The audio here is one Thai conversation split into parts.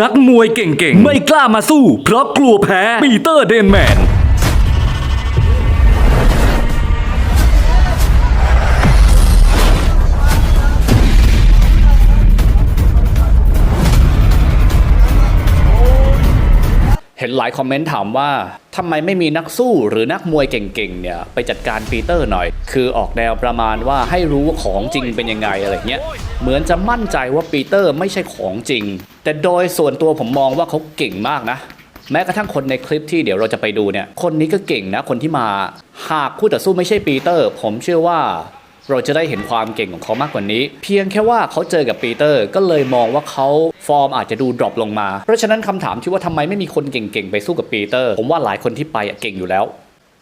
นักมวยเก่งๆ ไม่กล้ามาสู้ เพราะกลัวแพ้ปีเตอร์เดนแมน เห็นหลายคอมเมนต์ถามว่าทำไมไม่มีนักสู้หรือนักมวยเก่งๆเนี่ยไปจัดการปีเตอร์หน่อย คือออกแนวประมาณว่าให้รู้ว่าของจริงเป็นยังไงอะไรเงี้ยเหมือนจะมั่นใจว่าปีเตอร์ไม่ใช่ของจริง แต่โดยส่วนตัวผมมองว่าเขาเก่งมากนะ แม้กระทั่งคนในคลิปที่เดี๋ยวเราจะไปดูเนี่ย คนนี้ก็เก่งนะ คนที่มาหากคู่ต่อสู้ไม่ใช่ปีเตอร์ ผมเชื่อว่าเราจะได้เห็นความเก่งของเขามากกว่านี้ เพียงแค่ว่าเขาเจอกับปีเตอร์ก็เลยมองว่าเขา ฟอร์มอาจจะดูดรอปลงมา เพราะฉะนั้นคำถามที่ว่าทำไมไม่มีคนเก่งๆ ไปสู้กับปีเตอร์ ผมว่าหลายคนที่ไปอะเก่งอยู่แล้ว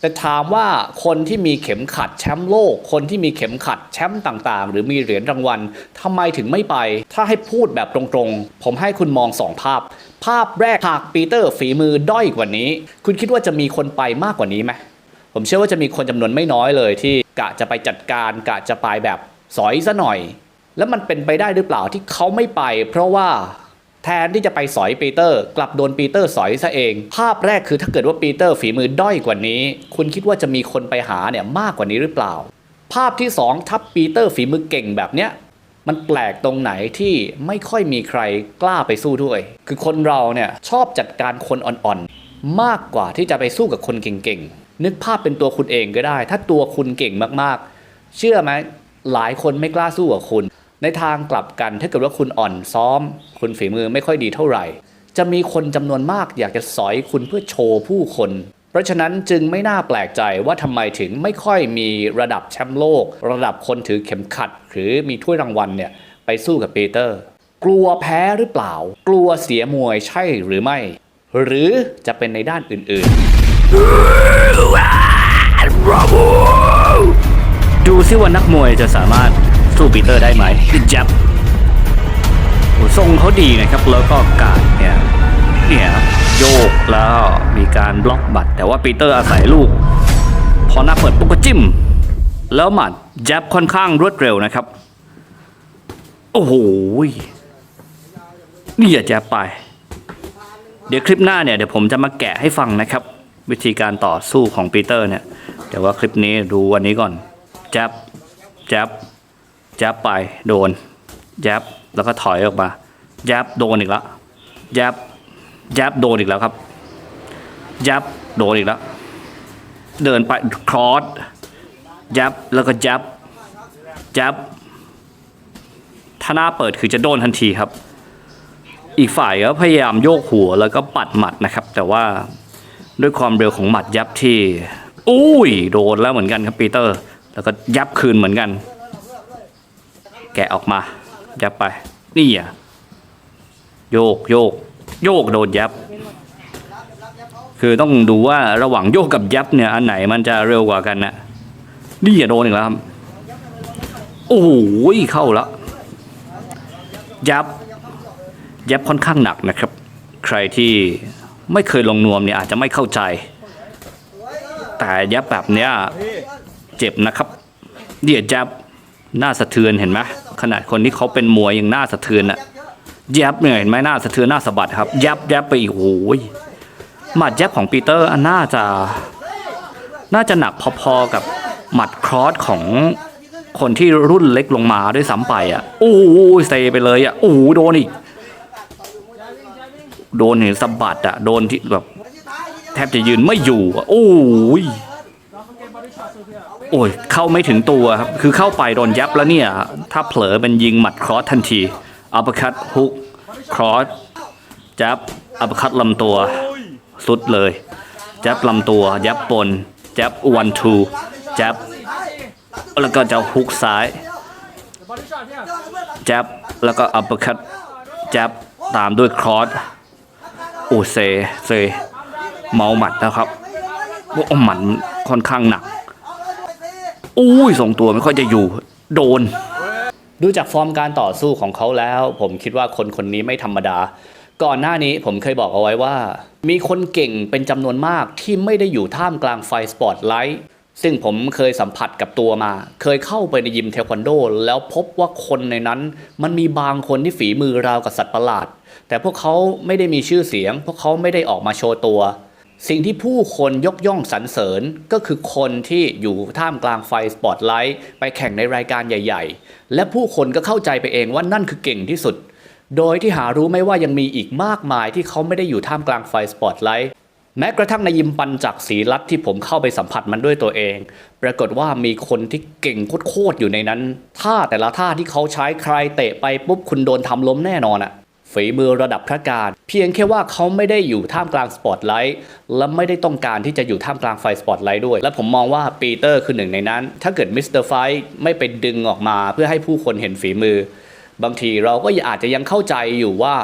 แต่ถามว่าคนที่มีเข็มขัดแชมป์โลก คนที่มีเข็มขัดแชมป์ต่างๆ หรือมีเหรียญรางวัลทำไมถึงไม่ไป ถ้าให้พูดแบบตรงๆ ผมให้คุณมองสองภาพ ภาพแรกหากปีเตอร์ฝีมือด้อยกว่านี้ คุณคิดว่าจะมีคนไปมากกว่านี้ไหมผมเชื่อว่าจะมีคนจำนวนไม่น้อยเลยที่กะจะไปจัดการกะจะไปแบบสอยซะหน่อย แล้วมันเป็นไปได้หรือเปล่าที่เขาไม่ไป เพราะว่าแทนที่จะไปสอยปีเตอร์ กลับโดนปีเตอร์สอยซะเอง ภาพแรกคือถ้าเกิดว่าปีเตอร์ฝีมือด้อยกว่านี้ คุณคิดว่าจะมีคนไปหาเนี่ยมากกว่านี้หรือเปล่า ภาพที่สองถ้าปีเตอร์ฝีมือเก่งแบบเนี้ยมันแปลกตรงไหนที่ไม่ค่อยมีใครกล้าไปสู้ด้วย คือคนเราเนี่ยชอบจัดการคนอ่อนๆ มากกว่าที่จะไปสู้กับคนเก่งๆ นึกภาพเป็นตัวคุณเองก็ได้ ถ้าตัวคุณเก่งมากๆ เชื่อไหม หลายคนไม่กล้าสู้กับคุณ ในทางกลับกันถ้าเกิดว่าคุณอ่อนซ้อม คุณฝีมือไม่ค่อยดีเท่าไหร่ จะมีคนจำนวนมากอยากจะสอยคุณเพื่อโชว์ผู้คน เพราะฉะนั้นจึงไม่น่าแปลกใจว่าทำไมถึงไม่ค่อยมีระดับแชมป์โลก ระดับคนถือเข็มขัด หรือมีถ้วยรางวัลเนี่ยไปสู้กับปีเตอร์ กลัวแพ้หรือเปล่า กลัวเสียมวยใช่หรือไม่ หรือจะเป็นในด้านอื่นๆ ซิว่านักมวยจะสามารถสู้ปีเตอร์ได้ไหมจับโอ้ทรงเขาดีนะครับแล้วก็การเนี่ยเนี่ยโยกแล้วมีการบล็อกบัตร แต่ว่าปีเตอร์อาศัยลูก พอหน้าเปิดปุ๊บก็จิ้ม แล้วหมัดจับค่อนข้างรวดเร็วนะครับ โอ้โหนี่อย่าแจบไป เดี๋ยวคลิปหน้าเนี่ยเดี๋ยวผมจะมาแกะให้ฟังนะครับ วิธีการต่อสู้ของปีเตอร์เนี่ยแต่ว่าคลิปนี้ดูวันนี้ก่อน จ๊บจ๊บจ๊บไปโดนแจ๊บแล้วก็ถอยออกมาแจ๊บโดนอีกแล้วแจ๊บแจ๊บโดนอีกแล้วครับแจ๊บโดนอีกแล้วเดินไปครอสแจ๊บแล้วก็แจ๊บแจ๊บถ้าหน้าเปิดคือจะโดนทันทีครับ อีกฝ่ายก็พยายามโยกหัวแล้วก็ปัดหมัดนะครับ แต่ว่าด้วยความเร็วของหมัดยับที่อุ้ยโดนแล้วเหมือนกันครับปีเตอร์ แล้วก็ยับคืนเหมือนกัน แกะออกมา ยับไป นี่อะโยกโยก โยกโดนยับ คือต้องดูว่าระหว่างโยกกับยับเนี่ยอันไหนมันจะเร็วกว่ากันนะนี่อะโดนอีกแล้วครับ โอ้โหเข้าแล้วยับ ยับค่อนข้างหนักนะครับ ใครที่ไม่เคยลงนวมเนี่ยอาจจะไม่เข้าใจ แต่ยับแบบเนี้ย เจ็บนะครับเดียยับหน้าสะเทือนเห็นไหมขนาดคนที่เขาเป็นมวยยังหน้าสะเทือนอะยับเนี่ยเห็นไหมหน้าสะเทือนหน้าสะบัดครับ ยับยับไปอีกโอ้ยหมัดยับของปีเตอร์น่าจะ น่าจะหนักพอๆกับหมัดครอสของคนที่รุ่นเล็กลงมาด้วยซ้ำไปอะโอ้ยเซไปเลยอะโอ้โหโดนอีกโดนเห็นสะบัดอะโดนที่แบบ แทบจะยืนไม่อยู่อะโอ้ย โอ้ยเข้าไม่ถึงตัวครับคือเข้าไปโดนยับแล้วเนี่ย ถ้าเผลอเป็นยิงหมัดครอสทันทีอัปคัตฮุกครอสจับอัปคัตลำตัว สุดเลยจับลำตัวยับปนจับวันทูจับแล้วก็จะฮุกซ้ายจับแล้วก็อัปคัตจับตามด้วยครอสโอ้เซเซเมาหมัดแล้วครับว่าหมัดค่อนข้างหนัก อุ้ยทรงตัวไม่ค่อยจะอยู่ โดน ดูจากฟอร์มการต่อสู้ของเขาแล้ว ผมคิดว่าคนคนนี้ไม่ธรรมดา ก่อนหน้านี้ผมเคยบอกเอาไว้ว่า มีคนเก่งเป็นจำนวนมากที่ไม่ได้อยู่ท่ามกลางไฟสปอตไลท์ซึ่งผมเคยสัมผัสกับตัวมา เคยเข้าไปในยิมเทควันโด แล้วพบว่าคนในนั้น มันมีบางคนที่ฝีมือราวกับสัตว์ประหลาด แต่พวกเขาไม่ได้มีชื่อเสียง พวกเขาไม่ได้ออกมาโชว์ตัว สิ่งที่ผู้คนยกย่องสรรเสริญก็คือคนที่อยู่ท่ามกลางไฟสปอตไลท์ไปแข่งในรายการใหญ่ ๆ และผู้คนก็เข้าใจไปเองว่านั่นคือเก่งที่สุด โดยที่หารู้ไม่ว่ายังมีอีกมากมายที่เขาไม่ได้อยู่ท่ามกลางไฟสปอตไลท์แม้กระทั่งในยิมปันจากศรีรัตที่ผมเข้าไปสัมผัสมันด้วยตัวเอง ปรากฏว่ามีคนที่เก่งโคตรๆอยู่ในนั้นท่าแต่ละท่าที่เขาใช้ใครเตะไปปุ๊บคุณโดนทำล้มแน่นอนอะ ฝีมือระดับพระการ เพียงแค่ว่าเขาไม่ได้อยู่ท่ามกลางสปอตไลท์และไม่ได้ต้องการที่จะอยู่ท่ามกลางไฟสปอตไลท์ด้วย และผมมองว่าปีเตอร์คือหนึ่งในนั้น ถ้าเกิดมิสเตอร์ไฟไม่ไปดึงออกมา เพื่อให้ผู้คนเห็นฝีมือ บางทีเราก็อาจจะยังเข้าใจอยู่ว่า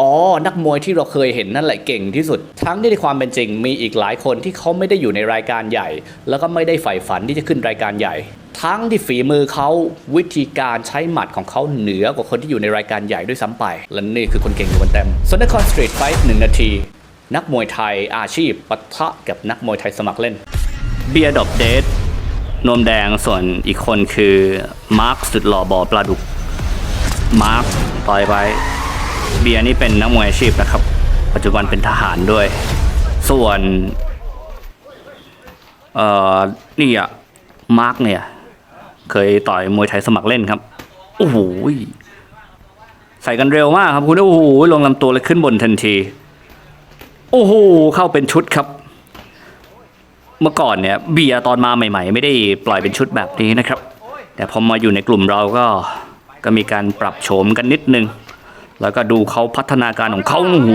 อ๋อ นักมวยที่เราเคยเห็นนั่นแหละเก่งที่สุด ทั้งที่ในความเป็นจริงมีอีกหลายคนที่เขาไม่ได้อยู่ในรายการใหญ่ แล้วก็ไม่ได้ใฝ่ฝันที่จะขึ้นรายการใหญ่ ทั้งที่ฝีมือเขาวิธีการใช้หมัดของเขาเหนือกว่าคนที่อยู่ในรายการใหญ่ด้วยซ้ำไป และนี่คือคนเก่งอยู่บนเต็มส่วนนครสตรีทไฟท์หนึ่งนาที นักมวยไทยอาชีพปะทะกับนักมวยไทยสมัครเล่น เบียร์ดอบเดทนมแดงส่วนอีกคนคือมาร์คสุดหล่อบอปลาดุก มาร์คต่อยไป เบียร์นี่เป็นนักมวยอาชีพนะครับ ปัจจุบันเป็นทหารด้วย ส่วน เอ่อ นี่อะมาร์คเนี่ย เคยต่อยมวยไทยสมัครเล่นครับ โอ้โหใส่กันเร็วมากครับคุณโอ้โหลงลำตัวเลยขึ้นบนทันที โอ้โหเข้าเป็นชุดครับ เมื่อก่อนเนี่ย เบียร์ตอนมาใหม่ ๆ ไม่ได้ปล่อยเป็นชุดแบบนี้นะครับ แต่พอมาอยู่ในกลุ่มเราก็ก็มีการปรับโฉมกันนิดนึง แล้วก็ดูเขาพัฒนาการของเขาโอ้โห